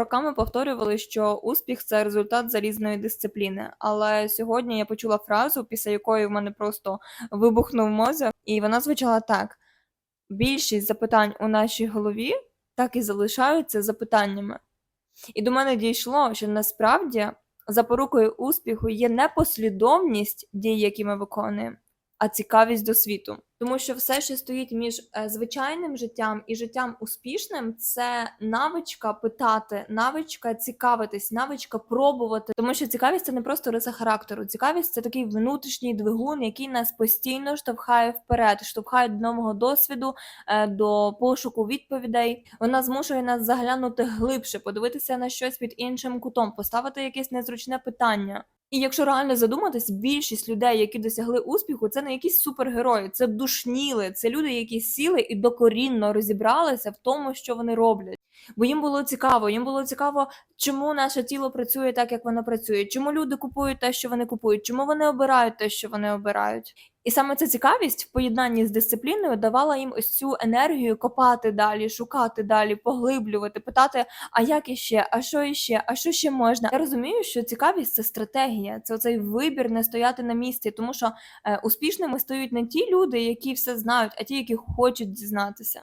Роками повторювали, що успіх це результат залізної дисципліни. Але сьогодні я почула фразу, після якої в мене просто вибухнув мозок, і вона звучала так: більшість запитань у нашій голові так і залишаються запитаннями. І до мене дійшло, що насправді запорукою успіху є не послідовність дій, які ми виконуємо, а цікавість до світу. Тому що все, що стоїть між е, звичайним життям і життям успішним, це навичка питати, навичка цікавитись, навичка пробувати. Тому що цікавість це не просто риса характеру. Цікавість це такий внутрішній двигун, який нас постійно штовхає вперед, штовхає до нового досвіду, е, до пошуку відповідей. Вона змушує нас заглянути глибше, подивитися на щось під іншим кутом, поставити якесь незручне питання. І якщо реально задуматись, більшість людей, які досягли успіху, це не якісь супергерої, це душніли, це люди, які сіли і докорінно розібралися в тому, що вони роблять. Бо їм було цікаво, їм було цікаво, чому наше тіло працює так, як воно працює, чому люди купують те, що вони купують, чому вони обирають те, що вони обирають. І саме ця цікавість в поєднанні з дисципліною давала їм ось цю енергію копати далі, шукати далі, поглиблювати, питати, а як іще, а що іще, а що ще можна. Я розумію, що цікавість це стратегія, це оцей вибір не стояти на місці, тому що е, успішними стають не ті люди, які все знають, а ті, які хочуть дізнатися.